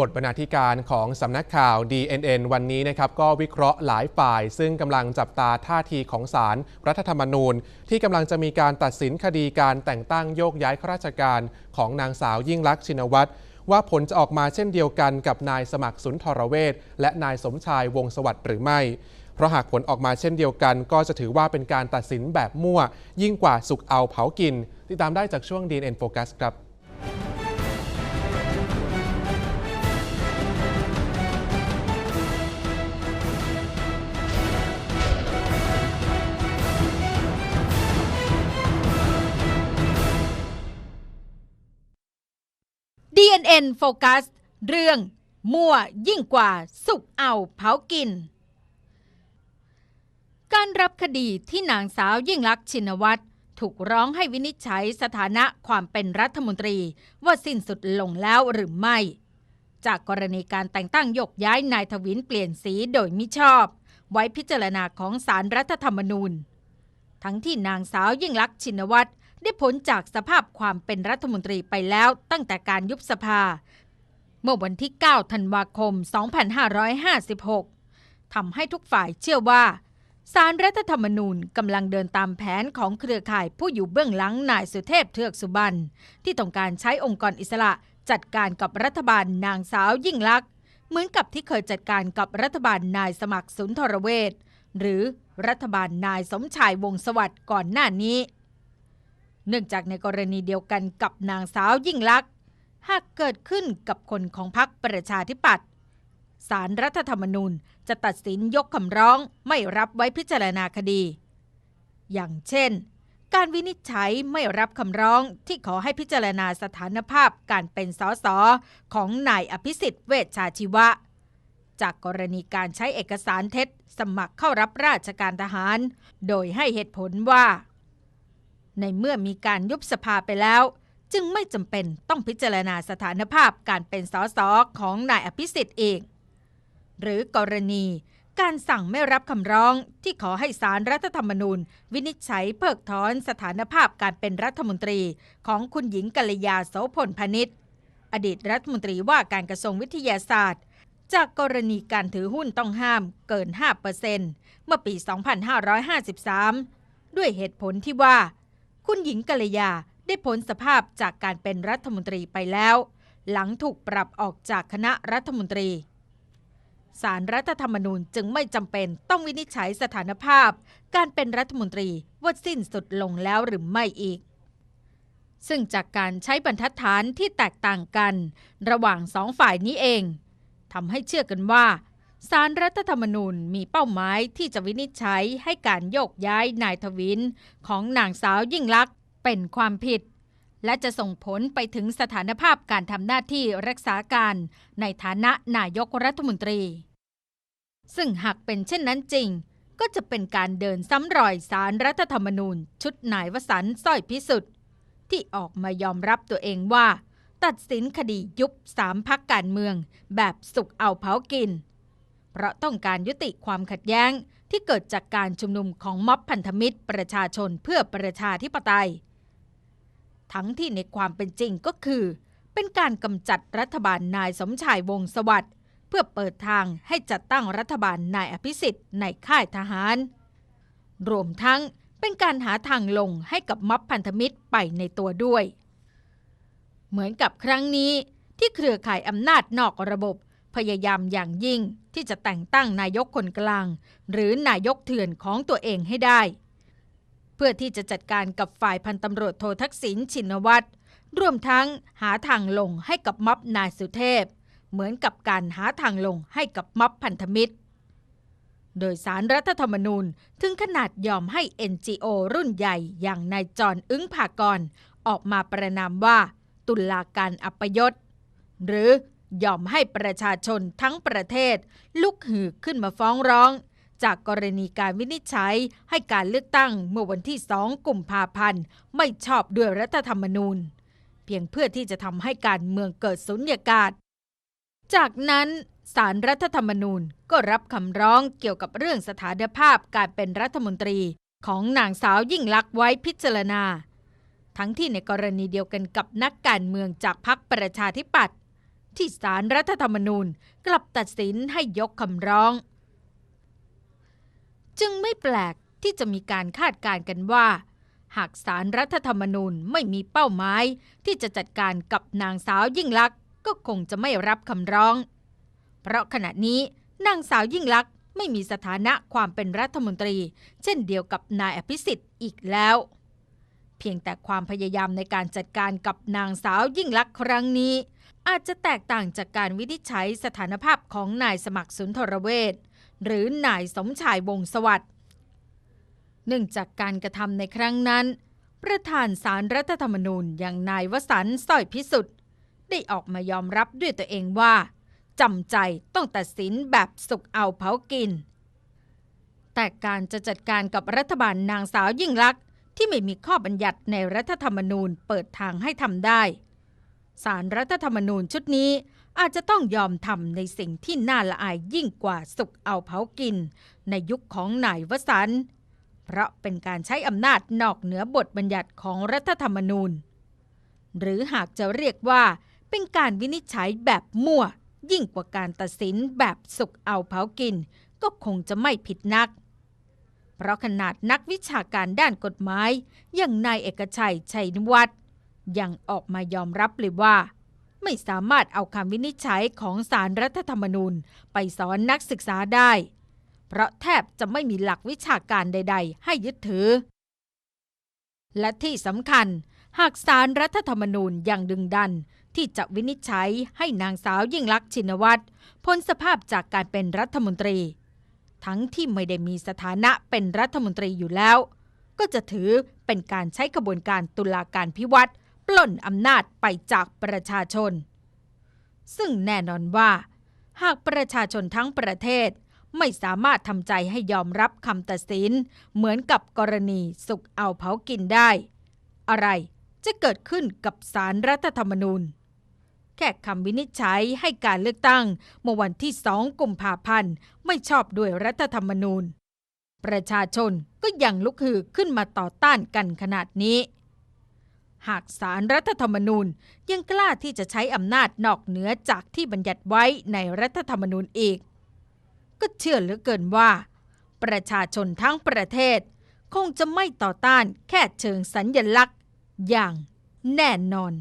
บทบรรณาธิการของสำนักข่าว DNN วันนี้นะครับก็วิเคราะห์หลายฝ่าย ซึ่งกำลังจับตาท่าทีของศาลรรัฐธรรมนูญ ที่กำลังจะมีการตัดสินคดีการแต่งตั้งโยกย้ายข้าราชการของนางสาวยิ่งลักษณ์ชินวัตรว่าผลจะออกมาเช่นเดียวกันกับนายสมัครสุนทรเวชและนายสมชายวงศสวัสดิ์หรือไม่ เพราะหากผลออกมาเช่นเดียวกัน ก็จะถือว่าเป็นการตัดสินแบบมั่ว ยิ่งกว่าสุกเอาเผากิน ติดตามได้จากช่วง DNN Focus ครับ DNN โฟกัส เรื่องมั่วยิ่งกว่าสุกเอาเผากิน การรับคดีที่นางสาวยิ่งลักษณ์ชินวัตรถูกร้องให้วินิจฉัยสถานะความเป็นรัฐมนตรีว่าสิ้นสุดลงแล้วหรือไม่ จากกรณีการแต่งตั้งยกย้ายนายทวินเปลี่ยนสีโดยมิชอบ ไว้พิจารณาของสารรัฐธรรมนูญ ทั้งที่นางสาวยิ่งลักษณ์ชินวัตร ได้พ้นจากสภาพความเป็นรัฐมนตรีไปแล้วตั้งแต่การยุบสภา เมื่อวันที่ 9 ธันวาคม 2556 ทำให้ทุกฝ่ายเชื่อว่าสารรัฐธรรมนูญกำลังเดินตามแผนของเครือข่ายผู้อยู่เบื้องหลังนายสุเทพเทือกสุบรรณที่ต้องการใช้องค์กรอิสระจัดการกับรัฐบาลนางสาวยิ่งลักษณ์เหมือนกับที่เคยจัดการกับรัฐบาลนายสมัครสุนทรเวชหรือรัฐบาลนายสมชายวงศ์สวัสดิ์ก่อนหน้านี้ เนื่องจากในกรณีเดียวกันกับนางสาวยิ่งลักษณ์หากเกิดขึ้นกับคนของพรรคประชาธิปัตย์สารรัฐธรรมนูญจะตัดสินยกคำร้องไม่รับไว้พิจารณาคดี อย่างเช่น การวินิจฉัยไม่รับคำร้องที่ขอให้พิจารณาสถานภาพการเป็นสสของนายอภิสิทธิ์เวชชาชีวะ จากกรณีการใช้เอกสารเท็จ สมัครเข้ารับราชการทหาร โดยให้เหตุผลว่า ในเมื่อมีการยุบสภาไปแล้ว จึงไม่จำเป็นต้องพิจารณาสถานภาพการเป็นสสของนายอภิสิทธิ์เองหรือกรณีการสั่งไม่รับคำร้องที่ขอให้สารรัฐธรรมนูญ วินิจฉัยเพิกถอนสถานภาพการเป็นรัฐมนตรีของคุณหญิงกัลยาโสพลพนิษฐ์อดีตรัฐมนตรีว่าการกระทรวงวิทยาศาสตร์ จากกรณีการถือหุ้นต้องห้ามเกิน 5%เมื่อปี 2553 ด้วยเหตุผลที่ว่า คุณหญิงกัลยาได้พ้นสภาพจากการเป็นรัฐมนตรีไปแล้ว หลังถูกปรับออกจากคณะรัฐมนตรีสารรัฐธรรมนูญจึงไม่จำเป็นต้องวินิจฉัยสถานภาพ การเป็นรัฐมนตรีว่าสิ้นสุดลงแล้วหรือไม่อีก ซึ่งจากการใช้บรรทัดฐานที่แตกต่างกัน ระหว่างสองฝ่ายนี้เองทำให้เชื่อกันว่า สารรัฐธรรมนูญมีเป้าหมายที่จะวินิจฉัยให้การโยกย้ายนายทวินของนางสาวยิ่งลักษณ์เป็นความผิด และจะส่งผลไปถึงสถานภาพการทำหน้าที่รักษาการในฐานะนายกรัฐมนตรี ซึ่งหากเป็นเช่นนั้นจริง ก็จะเป็นการเดินซ้ำรอยสารรัฐธรรมนูญ ชุดนายวสันต์สร้อยพิสุทธิ์ที่ออกมายอมรับตัวเองว่า ตัดสินคดียุบสามพักการเมือง แบบสุกเอาเผากิน เพราะต้องการยุติความขัดแย้ง ที่เกิดจากการชุมนุมของม็อบพันธมิตรประชาชนเพื่อประชาธิปไตย ทั้งที่ในความเป็นจริงก็คือ เป็นการกำจัดรัฐบาลนายสมชายวงศสวัสดิ์เพื่อเปิดทางให้จัดตั้งรัฐบาลนายอภิสิทธิ์ในค่ายทหาร รวมทั้งเป็นการหาทางลงให้กับม็อบพันธมิตรไปในตัวด้วย เหมือนกับครั้งนี้ที่เครือข่ายอำนาจนอกระบบ พยายามอย่างยิ่งที่จะแต่งตั้งนายกคนกลาง หรือนายกเถื่อนของตัวเองให้ได้ เพื่อที่จะจัดการกับฝ่ายพันตำรวจโททักษิณชินวัตรรวมทั้งหาทางลงให้กับม็อบนายสุเทพ เหมือนกับการหาทางลงให้กับม็อบพันธมิตร โดยสารรัฐธรรมนูญถึงขนาดยอมให้ NGO รุ่นใหญ่อย่างนายจอนอึ้งภากรออกมาประนามว่าตุลาการอัปยศหรือ ยอมให้ประชาชนทั้งประเทศ ลุกฮือขึ้นมาฟ้องร้อง จากกรณีการวินิจฉัยให้การเลือกตั้งเมื่อวันที่ 2 กุมภาพันธ์ ไม่ชอบด้วยรัฐธรรมนูญ เพียงเพื่อที่จะทำให้การเมืองเกิดสุญญากาศ จากนั้นสารรัฐธรรมนูญก็รับคำร้องเกี่ยวกับเรื่องสถานภาพการเป็นรัฐมนตรีของนางสาวยิ่งลักษณ์ไว้พิจารณา ทั้งที่ในกรณีเดียวกันกับนักการเมืองจากพรรคประชาธิปัตย์ ที่สารรัฐธรรมนูญกลับตัดสินให้ยกคำร้อง จึงไม่แปลกที่จะมีการคาดการณ์กันว่า หากสารรัฐธรรมนูญไม่มีเป้าหมายที่จะจัดการกับนางสาวยิ่งลักษณ์ก็คงจะไม่รับคำร้อง เพราะขณะนี้นางสาวยิ่งลักษณ์ไม่มีสถานะความเป็นรัฐมนตรี เช่นเดียวกับนายอภิสิทธิ์อีกแล้ว เพียงแต่ความพยายามในการจัดการกับนางสาวยิ่งลักษณ์ครั้งนี้ อาจจะแตกต่างจากการวินิจฉัยสถานภาพของนายสมัครสุนทรเวชหรือนายสมชายวงศ์สวัสดิ์เนื่องจากการกระทำในครั้งนั้น ประธานสารรัฐธรรมนูญอย่างนายวสันต์สร้อยพิสุทธิ์ได้ออกมายอมรับด้วยตัวเองว่าจำใจต้องตัดสินแบบสุกเอาเผากิน แต่การจะจัดการกับรัฐบาลนางสาวยิ่งลักษณ์ที่ไม่มีข้อบัญญัติในรัฐธรรมนูญเปิดทางให้ทำได้ สารรัฐธรรมนูญชุดนี้อาจจะต้องยอมทำในสิ่งที่น่าละอายยิ่งกว่าสุกเอาเผากิน ในยุคของนายวสันเพราะเป็นการใช้อำนาจนอกเหนือบทบัญญัติของรัฐธรรมนูญ หรือหากจะเรียกว่าเป็นการวินิจฉัยแบบมั่ว ยิ่งกว่าการตัดสินแบบสุกเอาเผากิน ก็คงจะไม่ผิดนัก เพราะขนาดนักวิชาการด้านกฎหมายอย่างนายเอกชัยชัยนวัตร ยังออกมายอมรับเลยว่า ไม่สามารถเอาคำวินิจฉัยของสารรัฐธรรมนูญไปสอนนักศึกษาได้ เพราะแทบจะไม่มีหลักวิชาการใด ๆ ให้ยึดถือ และที่สำคัญ หากสารรัฐธรรมนูญยังดึงดันที่จะวินิจฉัยให้นางสาวยิ่งลักษณ์ชินวัตรพ้นสภาพจากการเป็นรัฐมนตรี ทั้งที่ไม่ได้มีสถานะเป็นรัฐมนตรีอยู่แล้ว ก็จะถือเป็นการใช้กระบวนการตุลาการพิวัตร ปล้นอำนาจไปจากประชาชน ซึ่งแน่นอนว่า หากประชาชนทั้งประเทศไม่สามารถทำใจให้ยอมรับคำตัดสิน เหมือนกับกรณีสุกเอาเผากินได้ อะไรจะเกิดขึ้นกับสารรัฐธรรมนูญ แค่คำวินิจฉัยให้การเลือกตั้งเมื่อวันที่สองกุมภาพันธ์ไม่ชอบด้วยรัฐธรรมนูญ ประชาชนก็ยังลุกฮือขึ้นมาต่อต้านกันขนาดนี้ หากสารรัฐธรรมนูญยังกล้าที่จะใช้อำนาจนอกเหนือจากที่บัญญัติไว้ในรัฐธรรมนูญอีก ก็เชื่อเหลือเกินว่า ประชาชนทั้งประเทศ คงจะไม่ต่อต้านแค่เชิงสัญญลักษณ์อย่างแน่นอน